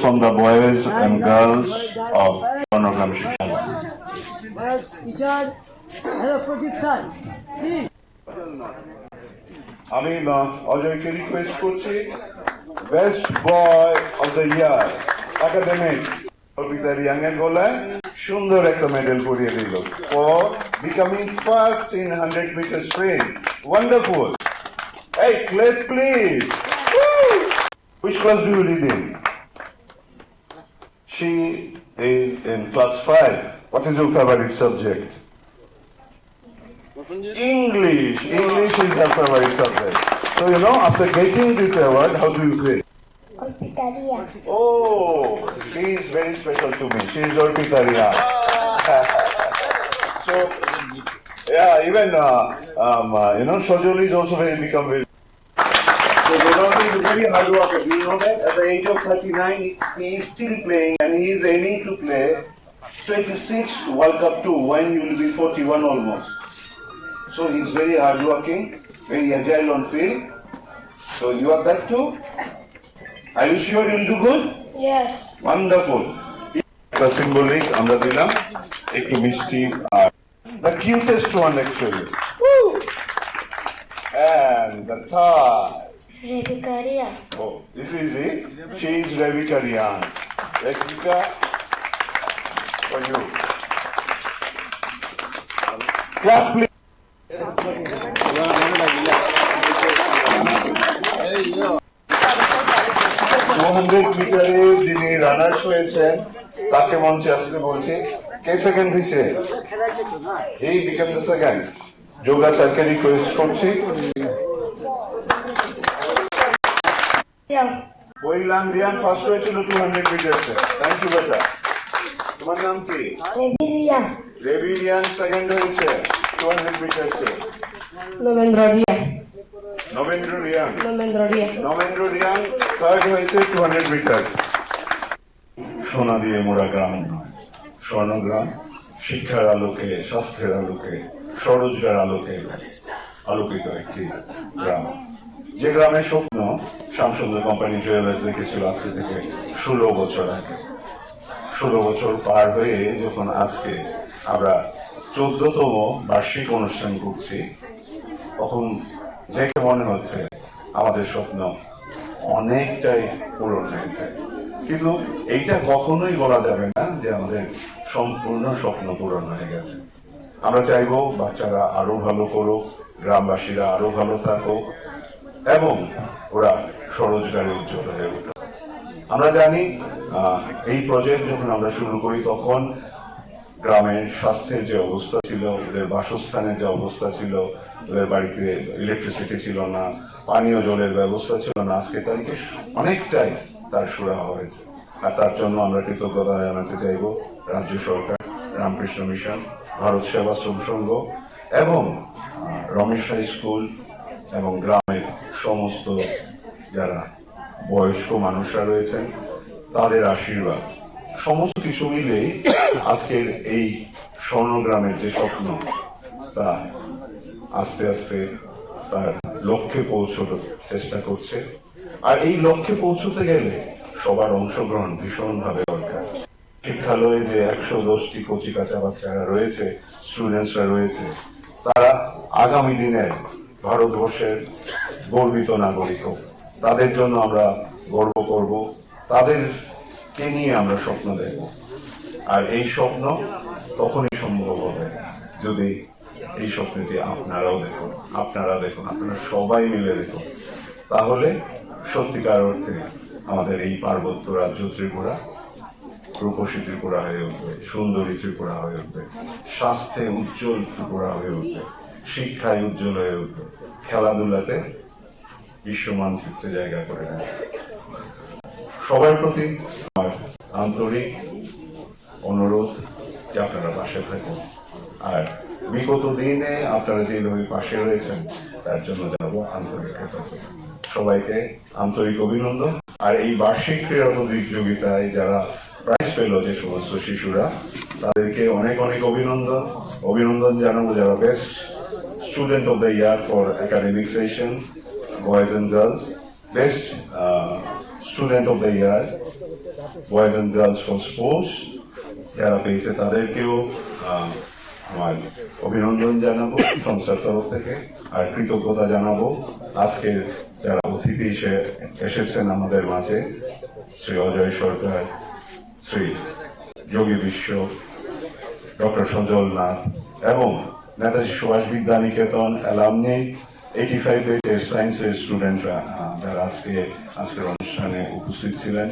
from the boys and girls of Sonogram Shiksha. Well, teacher, hello, Pradeep sir. Please. আমি আহ, অজয়কে request করছি best boy of the year academic Arpita রিয়াংয়ের গলায় সুন্দর একটা medal পরিয়ে দিল for becoming first in hundred metre sprint wonderful এই clap please Which class do you read in? She is in class 5. What is your favorite subject? English. English is her favorite subject. So, you know, after getting this award, how do you feel? Olpitaria. Oh, she is very special to me. She is Orpitaria. so, yeah, even, uh, um, uh, you know, Sojoli is also very become very So Ronaldo is a very hard worker. Do you know that? At the age of 39, he is still playing and he is aiming to play 26 World Cup 2 when you will be 41 almost. So he is very hard working, very agile on field. So you are that too? Are you sure you will do good? Yes. Wonderful. একটা symbolic আমরা দিলাম একটু মিষ্টি আর the cutest one actually And the third. Revicaria. Oh, this is it. She is Revika Rian. Revika, for you. Clap, please. Hundred মিটারে যিনি runners হয়েছেন তাকে মঞ্চে আসতে বলছি কে সেকেন্ড হয়েছে এই বিকাম দ্য সেকেন্ড যোগা স্যারকে রিকোয়েস্ট করছি বইলাম রিয়ান ফার্স্ট হয়েছিল টু হান্ড্রেড মিটার্সে থ্যাংক ইউ বেটা তোমার নাম কি? রিয়ান সেকেন্ড হয়েছে টু হান্ড্রেড মিটার্সে Novendra Ria. Nabendra Riyan Novendra Ria. Nabendra Riyan third হয়েছে টু হান্ড্রেড মিটার সোনা দিয়ে মোড়া গ্রাম স্বর্ণগ্রাম শিক্ষার আলোকে স্বাস্থ্যের আলোকে স্বরোজগার আলোকে আলোকিত একটি গ্রাম। যে গ্রামের স্বপ্ন শামসুন্দর কোম্পানি জুয়েলার্স দেখেছিল আজকে থেকে ষোলো বছর আগে। ষোলো বছর পার হয়ে যখন আজকে আমরা চোদ্দতম বার্ষিক অনুষ্ঠান করছি, তখন দেখে মনে হচ্ছে আমাদের স্বপ্ন অনেকটাই পূরণ হয়েছে। কিন্তু এইটা কখনোই বলা যাবে না যে আমাদের সম্পূর্ণ স্বপ্ন পূরণ হয়ে গেছে। আমরা চাইব বাচ্চারা আরও ভালো করুক, গ্রামবাসীরা আরও ভালো থাকুক এবং ওরা স্বরোজগারে উজ্জ্বল হয়ে উঠুক আমরা জানি এই প্রজেক্ট যখন আমরা শুরু করি, তখন গ্রামের স্বাস্থ্যের যে অবস্থা ছিল, ওদের বাসস্থানের যে অবস্থা ছিল, ওদের বাড়িতে ইলেকট্রিসিটি ছিল না, পানীয় জলের ব্যবস্থা ছিল না আজকে তারিখে অনেকটাই তার সুরাহা হয়েছে। আর তার জন্য আমরা কৃতজ্ঞতা জানাতে চাইব রাজ্য সরকার, রামকৃষ্ণ মিশন, ভারত সেবাশ্রম সংঘ এবং রমেশ হাই স্কুল এবং গ্রামের সমস্ত যারা বয়স্ক মানুষরা রয়েছেন, তাদের আশীর্বাদ। সমস্ত কিছু মিলেই আজকের এই স্বর্ণগ্রামের যে স্বপ্ন, তা আস্তে আস্তে তার লক্ষ্যে পৌঁছানোর চেষ্টা করছে। আর এই লক্ষ্যে পৌঁছতে গেলে সবার অংশগ্রহণ ভীষণভাবে দরকার। শিক্ষালয়ে যে একশো দশটি কচি কাঁচা বাচ্চারা রয়েছে স্টুডেন্টসরা রয়েছে, তারা আগামী দিনের ভারতবর্ষের গর্বিত নাগরিক। হোক তাদের জন্য আমরা গর্ব করব। তাদেরকে নিয়ে আমরা স্বপ্ন দেখব। আর এই স্বপ্ন তখনই সম্ভব হবে যদি এই স্বপ্নটি আপনারাও দেখুন, আপনারা দেখুন, আপনারা সবাই মিলে দেখুন। তাহলে সত্যিকার অর্থে আমাদের এই পার্বত্য রাজ্য ত্রিপুরা রূপসী ত্রিপুরা হয়ে উঠবে, সুন্দরী ত্রিপুরা হয়ে উঠবে, স্বাস্থ্যে উজ্জ্বল ত্রিপুরা হয়ে উঠবে, শিক্ষায় উজ্জ্বল হয়ে উঠবে, খেলাধুলাতে বিশ্ব মানচিত্রে জায়গা করে নেবে সবার প্রতি আমার আন্তরিক অনুরোধ যে আপনারা পাশে থাকুন। আর বিগত দিনে আপনারা যেভাবে পাশে রয়েছেন, তার জন্য জানাব আন্তরিক কৃতজ্ঞতা। সবাইকে আন্তরিক অভিনন্দন। আর এই বার্ষিক ক্রীড়া প্রতিযোগিতায় যারা প্রাইজ পেল যে সমস্ত শিশুরা, তাদেরকে অনেক অনেক অভিনন্দন। অভিনন্দন জানাব যারা best student of the year for academic session boys and girls best student of the year boys and girls for sports যারা পেয়েছে তাদেরকেও আমার অভিনন্দন জানাব সংস্থার তরফ থেকে, আর কৃতজ্ঞতা জানাব। আজকে যারা অতিথি এসে, এসেছেন আমাদের মাঝে, শ্রী অজয় সরকার, শ্রী যোগী বিশ্ব, ডক্টর সজল নাথ, এবং Netaji Subhash Vidya Niketan alumni eighty five এর সায়েন্সের স্টুডেন্টরা যারা আজকে আজকের অনুষ্ঠানে উপস্থিত ছিলেন।